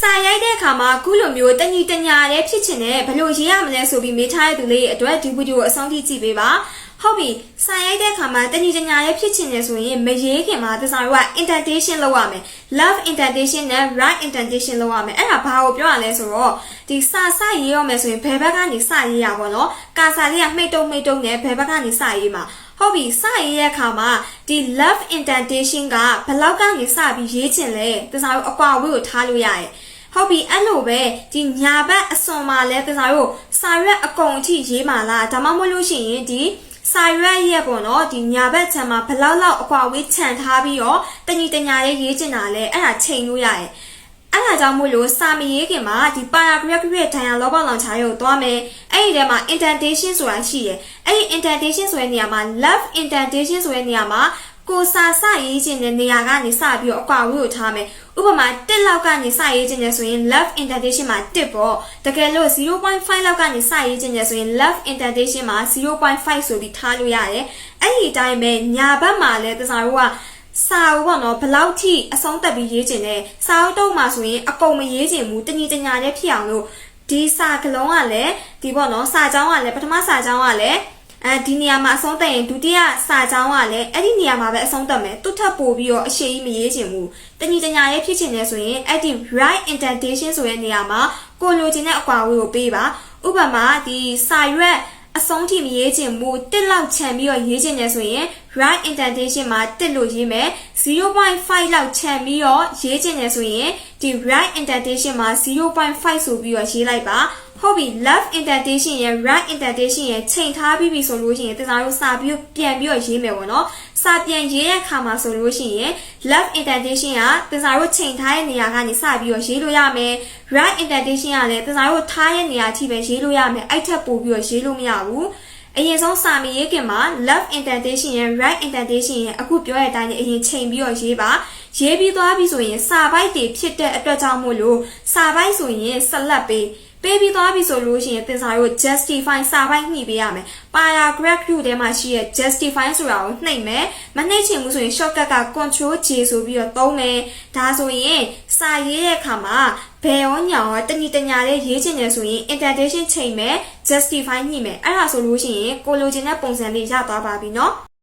စာရိုက်တဲ့အခါမှာအခုလိုမျိုးတညီတညာတဲ့ဖြစ်ချင်တဲ့ဘယ်လိုရေးရမလဲဆိုပြီးမေးထားတဲ့သူလေးအတွက်ဒီဗီဒီယိုကိုအဆုံးထိကြည့်ပေးပါ ဟုတ်ပြီစာရိုက်တဲ့အခါမှာတညီတညာရဲ့ဖြစ်ချင်တယ်ဆိုရင်မရေးခင်မှာတစားတို့က indentation လုပ်ရမယ် love indentation နဲ့ right indentation လုပ်ရမယ်အဲ့ဒါဘာကိုပြောရလဲဆိုတော့ဒီစာစရေးရမယ်ဆိုရင်ဘယ်ဘက်ကနေစရေးရပါတော့ကာစာလေးကမှိတ်တုံမှိတ်တုံနဲ့ဘယ်ဘက်ကနေစရေးမှာဟုတ်ပြီစရေးရဲ့အခါမှာဒီ love indentation ကဘယ်လောက်ကနေစပြီးရေးချင်လဲတစားတို့အကွာဝေးကိုထားလို့ရတယ်ဟုတ်ပြီအဲ့လိုပဲဒီညာဘက်အစွန်မှာလဲတစားတို့စာရွက်အကုန်အထိရေးမှာလားဒါမှမဟုတ်လို့ရှိရင်ဒီ စာရွက်ရဲ့ပေါ့နော်ဒီညာဘက်ခြမ်းမှာဘယ်လောက်လောက်အကွာဝေးခြံထားပြီးတော့တညီတညာရေးရေးချင်တာလဲအဲ့ဒါချိန်လို့ရတယ်အဲ့ဒါကြောင့်မို့လို့စာမရေးခင်မှာဒီ paragraph ရဲ့ dialogue ဘောင်လောင်ချာရုပ်သွားမယ်အဲ့ဒီထဲမှာ indentation ဆိုတာရှိတယ်အဲ့ဒီ indentation ဆိုတဲ့နေရာမှာ love indentation ဆိုတဲ့နေရာမှာ ကိုစာစရေးခြင်းတဲ့နေရာကနေစပြီးတော့အကွာဝေးကိုထားမယ်ဥပမာ1လောက်ကနေစရေးခြင်းနဲ့ဆိုရင် love indentation မှာ1ပေါ့တကယ်လို့0.5လောက်ကနေစရေးခြင်းနဲ့ဆိုရင် love indentation မှာ0.5ဆိုပြီးထားလို့ရတယ်အဲ့ဒီအတိုင်းပဲညာဘက်မှာလည်းတစားတို့ကစာအုပ်ပေါ့နော်ဘယ်လောက်ထိအဆုံးသက်ပြီးရေးကျင်လဲစာအုပ်တုံးမှာဆိုရင်အကုန်မရေးကျင်ဘူးတညီတညာနဲ့ဖြစ်အောင်လို့ဒီစာကလုံးကလည်းဒီပေါ့နော်စာကြောင်းကလည်းပထမစာကြောင်းကလည်း အဲဒီနေရာမှာအဆုံးသက်ရင်ဒုတိယစာကြောင်းကလည်းအဲ့ဒီနေရာမှာပဲအဆုံးသက်မယ်သူ့ထပ်ပို့ပြီးတော့အရှိကြီးမရေးချင်ဘူးတညီတညာရဲ့ဖြစ်ချင်တယ်ဆိုရင်အဲ့ဒီ right indentation ဆိုတဲ့နေရာမှာကိုလိုချင်တဲ့အကွာအဝေးကိုပေးပါဥပမာဒီစာရွက်အဆုံးထိမရေးချင်ဘူးတစ်လောက်ခြံပြီးတော့ရေးချင်တယ်ဆိုရင် right indentation မှာတစ်လို့ရေးမယ်0.5လောက်ခြံပြီးတော့ရေးချင်တယ်ဆိုရင်ဒီ right indentation မှာ0.5ဆိုပြီးတော့ရေးလိုက်ပါ ဟုတ်ပြီ left indentation ရယ် right indentation ရယ်ချိန်ထားပြီးပြီဆိုလို့ရှိရင်တစားတို့စာပြီးပြန်ပြီးတော့ရေးမယ်ပေါ့နော်စာပြန်ရေးတဲ့အခါမှာဆိုလို့ရှိရင် left indentation ကတစားတို့ချိန်ထားတဲ့နေရာကနေစပြီးတော့ရေးလို့ရမယ် right indentation ကလည်းတစားတို့ထားတဲ့နေရာအထိပဲရေးလို့ရမယ်အဲ့ထက်ပိုပြီးတော့ရေးလို့မရဘူးအရင်ဆုံးစာမရေးခင်မှာ left indentation ရယ် right indentation ရယ်အခုပြောတဲ့အတိုင်းအရင်ချိန်ပြီးတော့ရေးပါရေးပြီးသွားပြီဆိုရင်စာပိုက်တွေဖြစ်တဲ့အတွက်ကြောင့်မို့လို့စာပိုက်ဆိုရင်ဆက်လက်ပေး ပေးပြီးသွားပြီဆိုလို့ရှိရင်သင်စာရိုး justify စာပိုင်းညှိပေးရမယ် paragraph 2ထဲမှာရှိတဲ့ justify ဆိုတာကိုနှိပ်မယ်မနှိပ်ချင်ဘူးဆိုရင် shortcut က control J ဆိုပြီးတော့သုံးမယ်ဒါဆိုရင်စာရေးတဲ့အခါမှာဘယ်ရောညာရောတဏီတညာလေးရေးချင်တယ်ဆိုရင် indentation ချိန်မယ် justify ညှိမယ်အဲ့ဒါဆိုလို့ရှိရင်ကိုလိုချင်တဲ့ပုံစံလေးရသွားပါပြီเนาะ